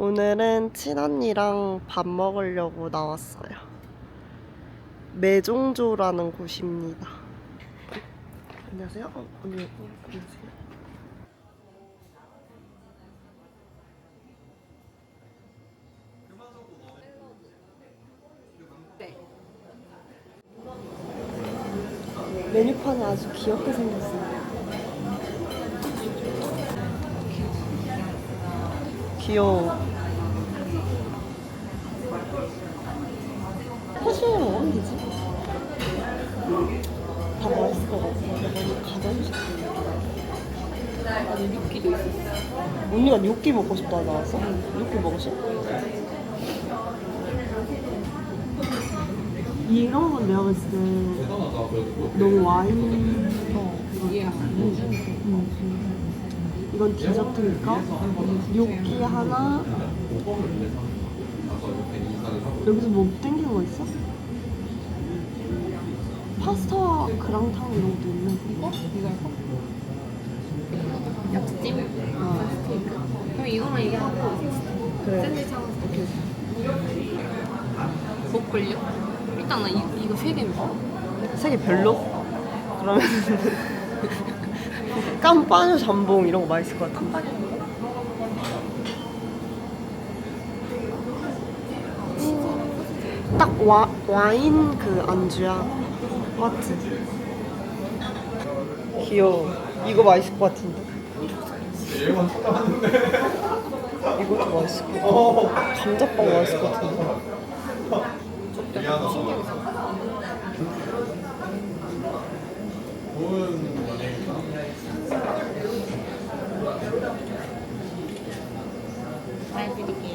오늘은 친언니랑 밥 먹으려고 나왔어요. 매종조라는 곳입니다. 안녕하세요. 어, 언니, 어, 안녕하세요. 메뉴판이 아주 귀엽게 생겼어요. 귀여워. 호주에 먹으면 되지? 다 맛있을 것 같아. 너무 가정식 아니 육기도 있었어. 언니가 요끼 먹고 싶다 나왔어? 요끼 먹으셔? 이런 건 내가 봤을 때 너무 와인 어, 이해가 안 돼. 이건 디저트니까 요끼 하나 여기서 뭐 땡기는 거 있어? 파스타와 그랑탕 이런 것도 있네 이거? 이거 할까? 약찜? 어. 스테이크. 그럼 이거랑 이거 하고 그래 샌드위치 하나 오케이. 먹걸요? 일단 나 이, 이거 세개 먹어. 색이 별로? 그러면 깜빠뉴 잠봉 이런 거 맛있을 것 같아 딱 와, 와인 그 안주야. 맞지? 귀여워. 이거 맛있을 것 같은데? 이것도 맛있을 것 같아. 감자빵 맛있을 것 같은데? 잘 드릴게요.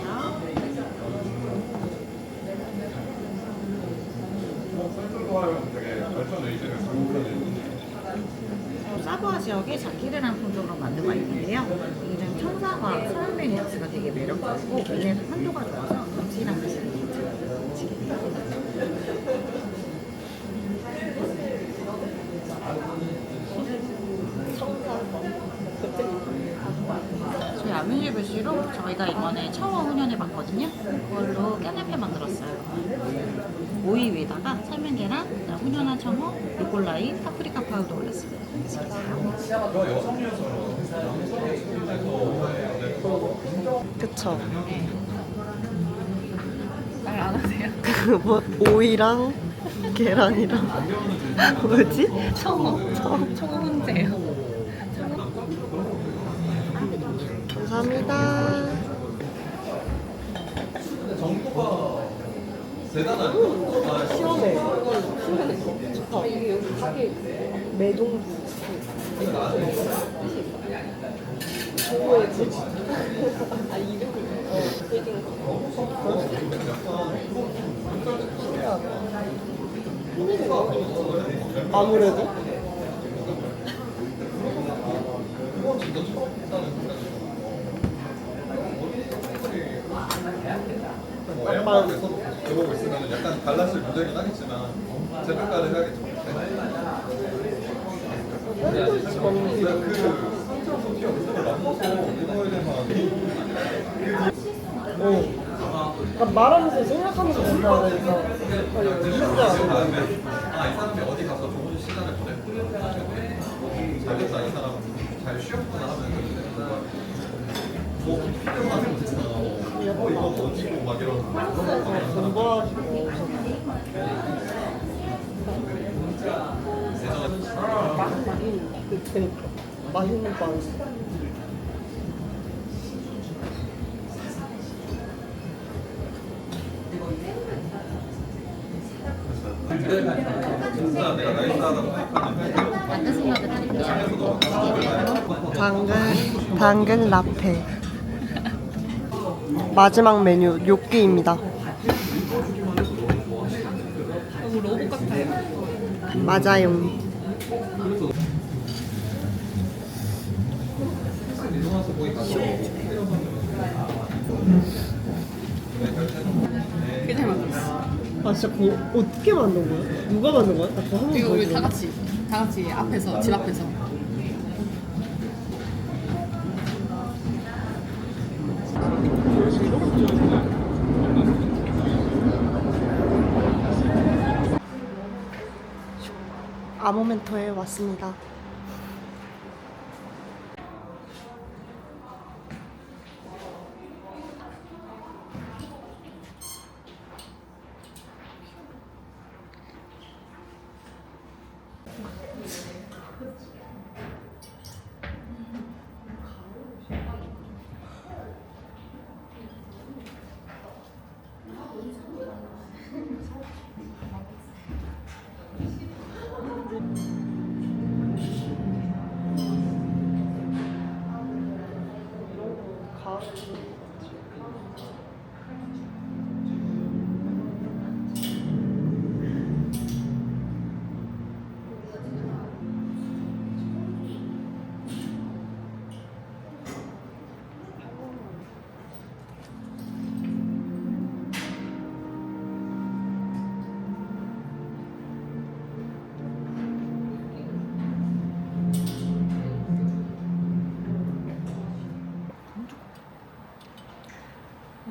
사부아 지역의 자키르란 품종으로 만들고 있는데요. 이는 청사과 서울맨 야채가 되게 매력적이고 인해서 산도가 좋아서 음식이랑 드시는 게 저희 아뮤즈부시로 저희가 이번에 처음 훈연해 봤거든요. 그걸로 깨네페 만들었어요. 오이 위에다가 삶은 계란, 훈연한 청어, 루꼴라이, 파프리카 파우더 올렸습니다. 그쵸 말안 하세요? 그 뭐, 오이랑 계란이랑 뭐지? 청어. 청어 훈제요. 감사합니다. 음, 시원해. 좋다. 이게 여기 가게 매동. 뭐였지? 아 아무래도. 뭐 에어컨에서 들어오고 있으면 약간 갈라질 무대긴 하겠지만 재평가를 해야겠죠. 근데 그 선정 소티가 무조건 안 먹고 이거에 대한 어. 그러니까 생각하면서 된다 그러니까. 지금 다음에 아이 사람이 어디 가서 좋은 시간을 보냈구나 잘됐다 이 사람 잘 쉬었구나 하면 뭐 필요가 없잖아 어 이거 어디고 막 이런 공부하시고 그니까 맛있는 빵. 당근 당근 라페. 마지막 메뉴 요끼입니다. 너무 로봇 같아요. 맞아요. 만들었어. 아 진짜 그거 어떻게 만든 거야? 누가 만든 거야? 나 그거 한 이거 번도 우리 다 같이 다 같이 앞에서 집 앞에서 아모멘토에 왔습니다.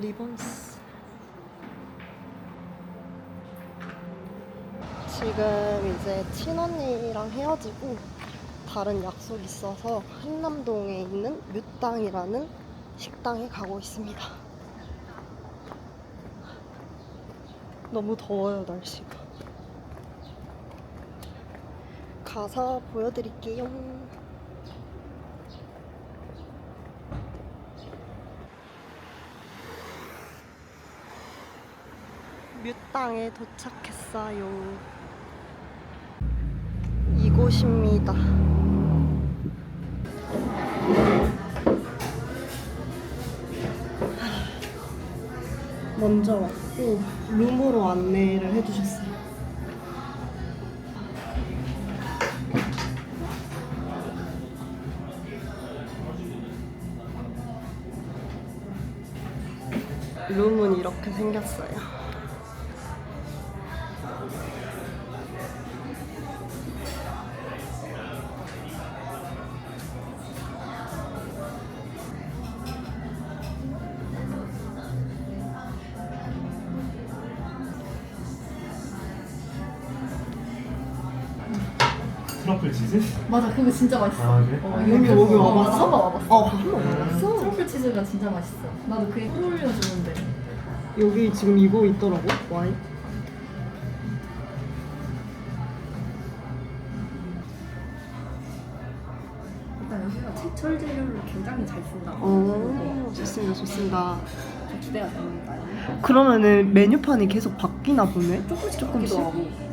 리본스 지금 이제 친언니랑 헤어지고 다른 약속 있어서 한남동에 있는 뮤땅이라는 식당에 가고 있습니다. 너무 더워요 날씨가. 가서 보여드릴게요. 뮤땅에 도착했어요. 이곳입니다. 먼저 왔고 룸으로 안내를 해주셨어요. 룸은 이렇게 생겼어요. 맞아 그거 진짜 맛있어. 아 그래? 어, 여기 그거 여기 와봤어? 한번 와봤어. 어, 한번 와봤어. 트러플 치즈가 진짜 맛있어. 나도 그게 끌어올려 주는데. 여기 지금 이거 있더라고. 와인. 일단 여기가 제철 재료를 굉장히 잘 쓴다. 어, 좋습니다, 좋습니다. 좀 기대가 됩니다. 그러면은 메뉴판이 계속 바뀌나 보네? 조금씩 조금씩 하고.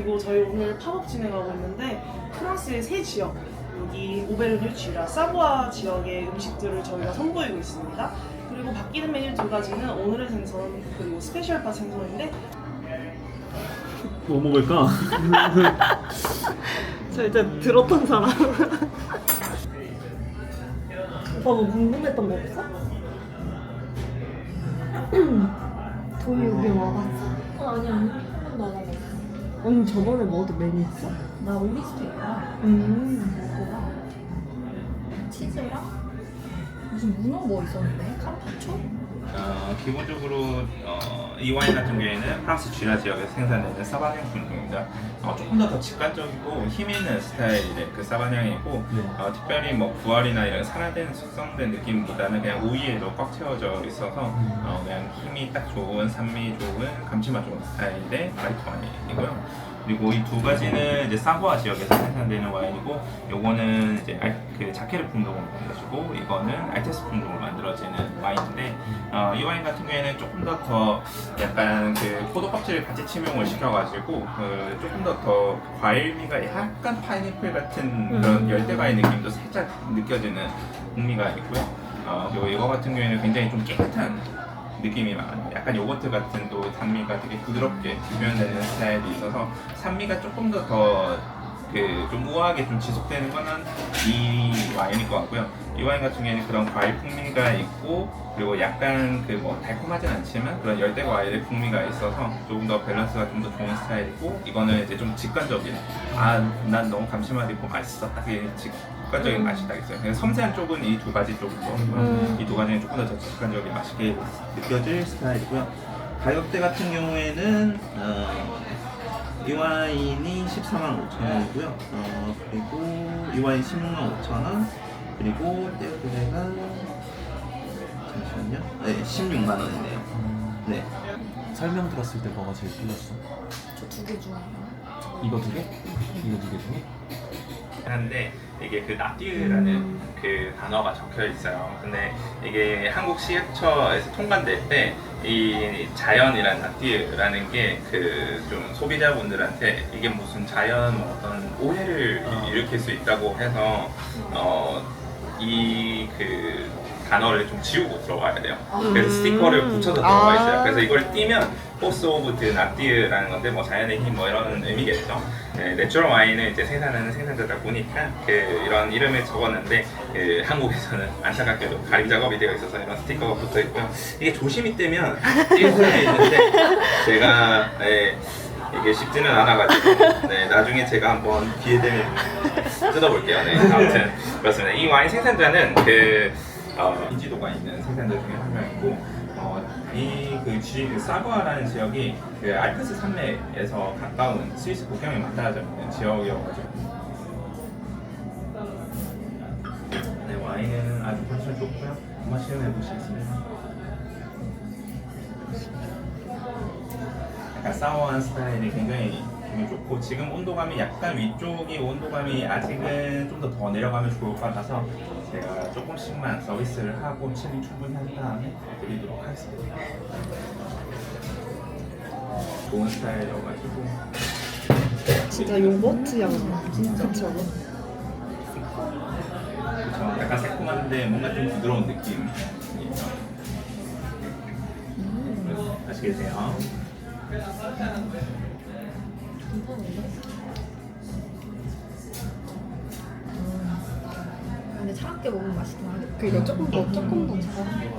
그리고 저희 오늘 팝업 진행하고 있는데 프랑스의 세 지역 여기 오베르뉴 쥐라 사부아 지역의 음식들을 저희가 선보이고 있습니다. 그리고 바뀌는 메뉴 두 가지는 오늘의 생선 그리고 스페셜 바 생선인데 뭐 먹을까? 저 이제 들었던 사람. 오빠 뭐 궁금했던 거 없어? 도희 여기 와봤어? 어, 아니 아니. 언니 저번에 뭐도 메뉴 있어? 나 오리스테이크랑 음. 그거랑 치즈랑 무슨 문어 뭐 있었는데? 카르파초? 어, 기본적으로 어, 이 와인 같은 경우에는 프랑스 쥐라 지역에서 생산되는 사바냥 품종입니다. 어, 조금 더 더 직관적이고 힘 있는 스타일의 그 사바냥이고 어, 특별히 뭐 부활이나 이런 산화된 숙성된 느낌보다는 그냥 우위에도 꽉 채워져 있어서 어, 그냥 힘이 딱 좋은 산미 좋은 감칠맛 좋은 스타일의 화이트 와인이고요. 그리고 이 두 가지는 이제 사부아 지역에서 생산되는 와인이고, 요거는 이제 알, 그 자케르 품종으로 만들어지고, 이거는 알테스 품종으로 만들어지는 와인인데, 어, 이 와인 같은 경우에는 조금 더 더 약간 그 포도 껍질을 같이 침용을 시켜가지고, 그 조금 더 더 과일미가 약간 파인애플 같은 그런 열대 과일 느낌도 살짝 느껴지는 풍미가 있고요. 어, 그리고 이거 같은 경우에는 굉장히 좀 깨끗한 느낌이 많아요. 약간 요거트 같은 또 단미가 되게 부드럽게 표현되는 스타일이 있어서 산미가 조금 더 더 그 좀 우아하게 좀 지속되는 거는 이 와인일 것 같고요. 이 와인 같은 경우에는 그런 과일 풍미가 있고 그리고 약간 그 뭐 달콤하진 않지만 그런 열대 과일의 풍미가 있어서 조금 더 밸런스가 좀 더 좋은 스타일이고 이거는 이제 좀 직관적인 아 난 너무 감칠맛 있고 맛있어 딱 이 직관적인 맛이 딱 있어요. 그래서 섬세한 쪽은 이 두 가지 쪽이고 이두 가지는 조금 더 직관적인 맛있게 느껴질 스타일이고요. 가격대 같은 경우에는 어, 이 와인이 14만 5천 원이고요. 어, 그리고 이 와인 16만 5천 원. 그리고 떼어드레가 잠시만요. 네, 16만 원이네요. 네. 설명 들었을 때 뭐가 제일 끌렸어? 저 두 개 중에 이거 두 개? 이거 두 개 중에? 하는데 이게 그 나띠르라는 그 단어가 적혀 있어요. 근데 이게 한국 시役처에서 통관될 때 이 자연이란 나띠르라는 게 그 좀 소비자분들한테 이게 무슨 자연 뭐 어떤 오해를 어. 일으킬 수 있다고 해서 어, 이그 단어를 좀 지우고 들어와야 돼요. 그래서 스티커를 붙여서 들어가 있어요. 그래서 이걸 띄면 포스 오브 드 나띠르라는 건데 뭐 자연의 힘 뭐 이런 의미겠죠. 네, 내추럴 와인을 이제 생산하는 생산자다 보니까 그 이런 이름을 적었는데 그 한국에서는 안타깝게도 가림 작업이 되어 있어서 이런 스티커가 붙어 있고요. 이게 조심히 떼면 띄는 소리 있는데 제가 네, 이게 쉽지는 않아가지고 네, 나중에 제가 한번 기회 되면 뜯어볼게요. 네, 아무튼 그렇습니다. 이 와인 생산자는 그 어, 인지도가 있는 생산자 중에 한 명이고 어, 이그 사부아라는 지역이 그 알프스 산맥에서 가까운 스위스 국경에 맞닿아져 있는 지역이어가지고 네, 와인은 아주 컨디션 좋고요. 한번 시음해 보시겠습니다. 약간 사워한 스타일이 굉장히 기분이 좋고 지금 온도감이 약간 위쪽이 온도감이 아직은 좀 더 더 내려가면 좋을 것 같아서 제가 조금씩만 서비스를 하고 칠링 충분히 한 다음에 드리도록 하겠습니다. 좋은 스타일이어가지고 진짜 요거트 향 진짜 그쵸? 그쵸? 약간 새콤한데 뭔가 좀 부드러운 느낌이에요. 맛있게 드세요. 근데 차갑게 먹으면 맛있긴 하겠다. 그니까 조금 더 조금 더 잘.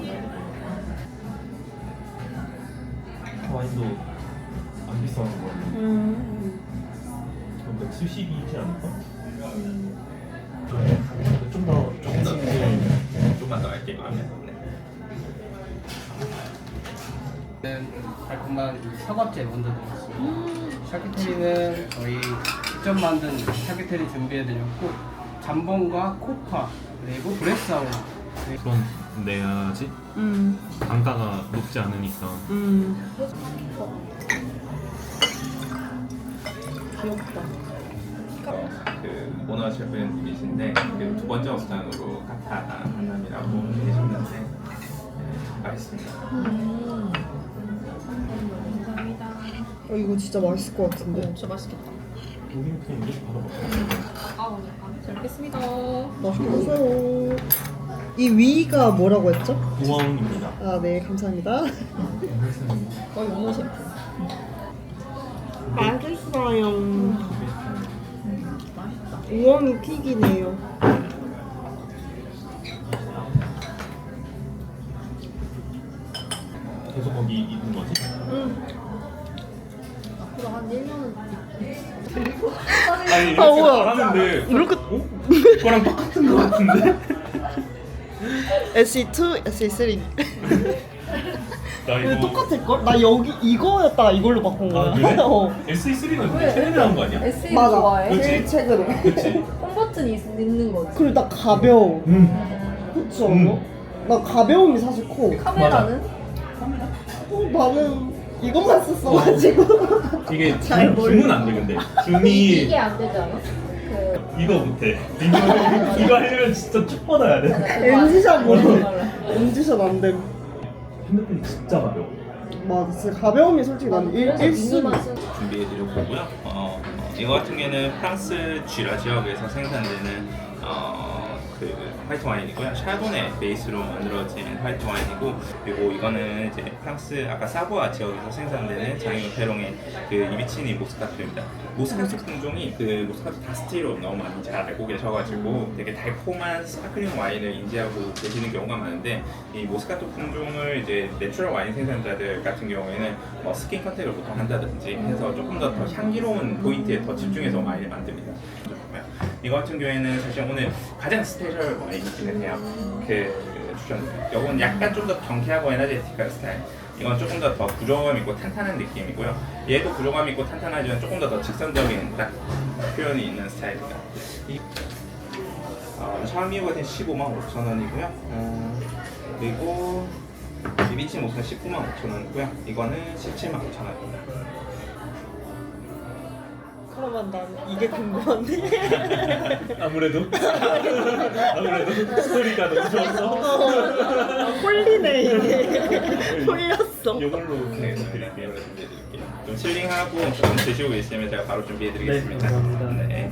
와인도 안 비싼 거 음. 그러니까 70이지 않을까? 음. 좀더 조금 더 조금 좀만 더 할게요. 네. 는 달콤한 사과째 먼저 드렸습니다. 샤키테리는 저희 직접 만든 샤키테리 준비해드렸고 잠봉과 코파 그리고 브레스하우 그런 내야지 음. 단가가 높지 않으니까 음. 귀엽다. 그 오너 셰프님이신데 그두 번째 업장으로 카타 만남이라고 계셨는데 네, 맛있습니다. 어, 이거 진짜 맛있을 것 같은데. 진짜 맛있겠다. 우리 그냥 이렇게 받아볼까? 잘 먹겠습니다. 맛있게 드세요. 이 위가 뭐라고 했죠? 우엉입니다 아, 네, 감사합니다. 거의 오너 셰프. 맛있어요. 우엉이 픽이네요. 잘하는데 이렇게- 어? 이거랑 똑같은 거 같은데? SE2, SE3. 나 근데 이거 똑같을 걸? 나 여기 이거였다가 이걸로 바꾼 거야. 아 그래? 어. SE3가 최근에 나온 거 아니야? SE 맞아. 좋아해? 그치? 제일 최근에. 그치? 홈 버튼이 있, 있는 거지. 그리고 나 가벼워. 음. 그치, 음. 않아? 나 가벼움이 사실 커. 카메라는? 어, 나는 이것만 썼어가지고. 이게 잘 줌, 몰라. 줌은 안 되는데 줌이 이게 안 되지 않아? 그 이거 못해 이거, 이거 하려면 진짜 쭉 뻗어야 돼 MG샷 못해. MG샷 안 됨. 핸드폰이 진짜 가벼워 맞아. 진짜 가벼움이 솔직히 나는 일, 그래서 1순위. 미니만 쓴 준비해드릴 거고요. 어, 어, 이거 같은 경우에는 프랑스 쥐라 지역에서 생산되는 어, 그 화이트 와인이고요. 샤도네 베이스로 만들어진 화이트 와인이고 그리고 이거는 이제 프랑스 아까 사부아 지역에서 생산되는 장유 페롱의 그 이비치니 모스카토입니다. 모스카토 품종이 그 모스카토 다스티로 너무 많이 잘 알고 계셔가지고 되게 달콤한 스파클링 와인을 인지하고 계시는 경우가 많은데 이 모스카토 품종을 이제 내추럴 와인 생산자들 같은 경우에는 뭐 스킨 컨택을 보통 한다든지 해서 조금 더, 더 향기로운 포인트에 더 집중해서 와인을 만듭니다. 이거 같은 경우에는 사실 오늘 가장 스페셜 와인이기는 해요. 그, 그 추천. 이건 약간 좀 더 경쾌하고 에너제틱한 스타일. 이건 조금 더더 구조감 있고 탄탄한 느낌이고요. 얘도 구조감 있고 탄탄하지만 조금 더 더 직선적인 딱 표현이 있는 스타일입니다. 이 어, 샤오미 버튼 15만 5천 원이고요. 어, 그리고 비비치 모스는 19만 5천 원이고요. 이거는 17만 5천 원입니다. 그러면 난 이게 궁금한데. 아무래도 아무래도 스토리가 너무 좋았어. 아, 홀리네 이게. 홀렸어. 이걸로 네, 드릴게요. 준비해드릴게요. 좀 칠링하고 조금 드시고 계시면 제가 바로 준비해드리겠습니다. 네, 감사합니다. 네.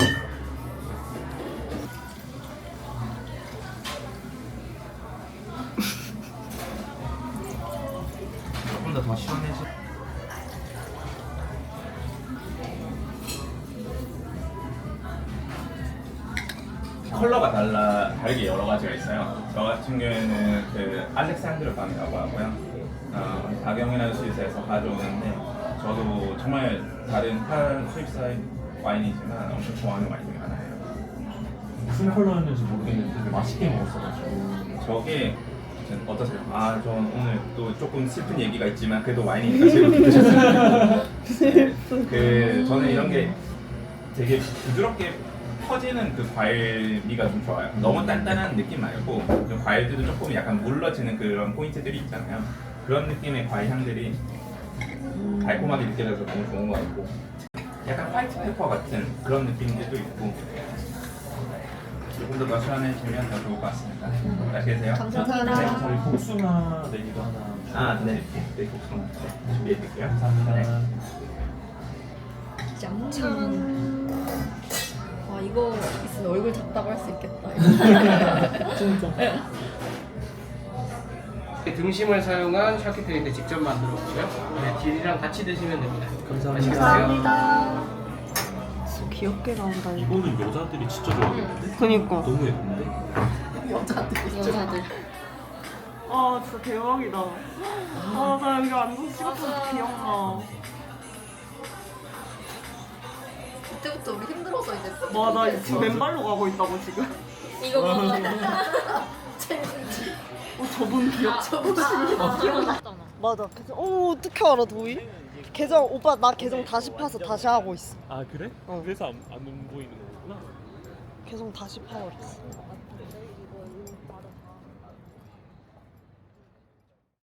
같은 경우에는 그 알렉산드르 밤이라고 하고요. 어, 박영이라는 수입사에서 가져오는데 저도 정말 다른 타 수입사의 와인이지만 엄청 좋아하는 와인 중에 하나예요. 무슨 컬러였는지 모르겠는데 되게 맛있게 먹었어가지고. 저게 어떠세요? 아, 저 오늘 또 조금 슬픈 얘기가 있지만 그래도 와인이니까 즐겁게 드셨어요. 그 저는 이런 게 되게 부드럽게 퍼지는 그 과일미가 좀 좋아요. 너무 단단한 느낌 말고 좀 과일들도 조금 약간 물러지는 그런 포인트들이 있잖아요. 그런 느낌의 과일 향들이 달콤하게 느껴져서 너무 좋은 것 같고 약간 화이트 페퍼 같은 그런 느낌들도 있고 조금 더 시원해지면 더 좋을 것 같습니다. 맛있게 드세요. 감사합니다. 저희 복숭아 내기도 하나. 아, 네. 네, 복숭아 네, 준비해 드릴게요. 감사합니다. 짠. 아 이거 있으면 얼굴 작다고 할 수 있겠다. 등심을 사용한 샤키테리인데 직접 만들었고요. 네, 딜이랑 같이 드시면 됩니다. 감사합니다. 감사합니다. 귀엽게 나온다 이거. 이거는 여자들이 진짜 좋아하겠는데? 그니까. 너무 예쁜데? 여자들. 아 진짜 대박이다. 아나 여기 완전 찍었어 귀엽다. 그때부터 우리 힘들어서 이제. 와 나 지금 맨발로 가고 있다고 지금. 이거 봐. 어 저분 귀엽. 맞아. 계정. 어 어떻게 알아 도희? 계정 오빠 나 계정 다시 파서 다시 하고 있어. 아 그래? 어. 그래서 안, 안 보이는 거구나. 계정 다시 파버렸어.